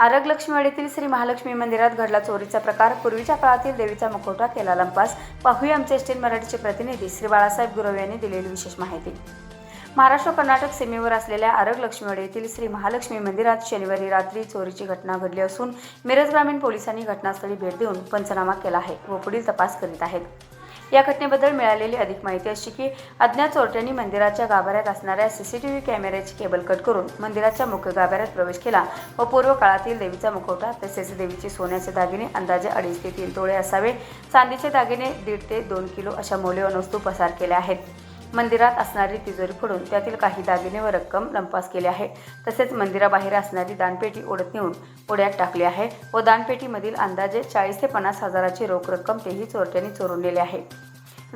आरगलक्ष्मीवाडीतील श्री महालक्ष्मी मंदिरात घडला चोरीचा प्रकार. पूर्वीच्या काळातील देवीचा मुखवटा केला लंपास. पाहूया आमचे स्टेन मराठीचे प्रतिनिधी श्री बाळासाहेब गुरव यांनी दिलेली विशेष माहिती. महाराष्ट्र कर्नाटक सीमेवर असलेल्या आरग लक्ष्मीवाडी येथील श्री महालक्ष्मी मंदिरात शनिवारी रात्री चोरीची घटना घडली असून मिरज ग्रामीण पोलिसांनी घटनास्थळी भेट देऊन पंचनामा केला आहे व पुढील तपास करीत आहेत. या घटनेबद्दल मिळालेली अधिक माहिती अशी की अज्ञात चोरट्यांनी मंदिराच्या गाभाऱ्यात असणाऱ्या सीसीटीव्ही कॅमेऱ्याची केबल कट करून मंदिराच्या मुख्य गाभाऱ्यात प्रवेश केला व पूर्व काळातील देवीचा मुखवटा तसेच देवीचे सोन्याचे दागिने अंदाजे अडीच ते तीन तोळे असावे चांदीचे दागिने दीड ते दोन किलो अशा मौल्यवान वस्तू पसार केल्या आहेत. मंदिरात असणारी तिजोरी फोडून त्यातील काही दागिने व रक्कम लंपास केली आहे. तसेच मंदिराबाहेर असणारी दानपेटी ओढत नेऊन ओढ्यात टाकली आहे व दानपेटीमधील अंदाजे चाळीस ते पन्नास हजाराची रोख रक्कम तेही चोरट्यांनी चोरून नेले आहे.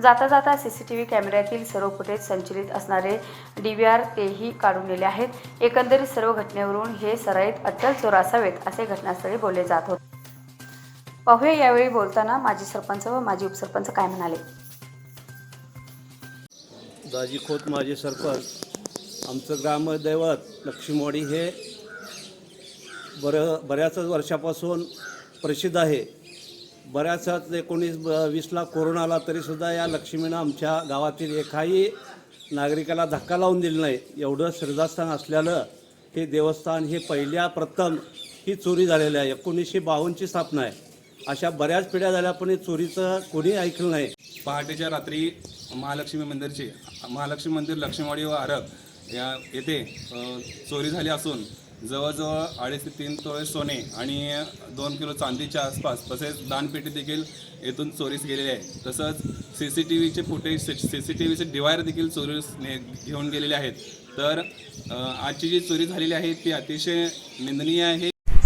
जाता जाता सी सी टी व्ही कॅमेऱ्यातील सर्व फुटेज संचलित असणारे डी व्ही आर तेही काढून नेले आहेत. एकंदरीत सर्व घटनेवरून हे सराईत अट्टल चोर असावेत असे घटनास्थळी बोलले जात होते. पाहूया यावेळी बोलताना माजी सरपंच व माजी उपसरपंच काय म्हणाले? दाजी खोत माझे सरपंच आमचं ग्रामदैवत लक्ष्मीवाडी हे बरं बऱ्याच वर्षापासून प्रसिद्ध आहे. बऱ्याचच एकोणीस ब- वीसला कोरोना आला तरीसुद्धा या लक्ष्मीनं आमच्या गावातील एकाही नागरिकाला धक्का लावून दिला नाही. एवढं श्रद्धास्थान असल्यानं हे देवस्थान हे पहिल्या प्रथम ही चोरी झालेली आहे. एकोणीसशे बावन्नची स्थापना आहे. अशा बऱ्याच पिढ्या झाल्या पण हे चोरीचं कोणी ऐकलं नाही. पहाटेच्या रात्री महालक्ष्मी मंदिरची महालक्ष्मी मंदिर लक्ष्मीवाडी व आरग या येथे चोरी झाली असून जवळजवळ अडीच ते तीन तोळे सोने आणि दोन किलो चांदीच्या आसपास तसेच दानपेटी देखील येथून चोरीस गेलेली आहे तसंच सी सी टी व्हीचे फुटेज सी सी टी व्हीचे डिवायर देखील चोरीस ने घेऊन गेलेले आहेत. तर आजची जी चोरी झालेली आहे ती अतिशय निंदनीय आहे.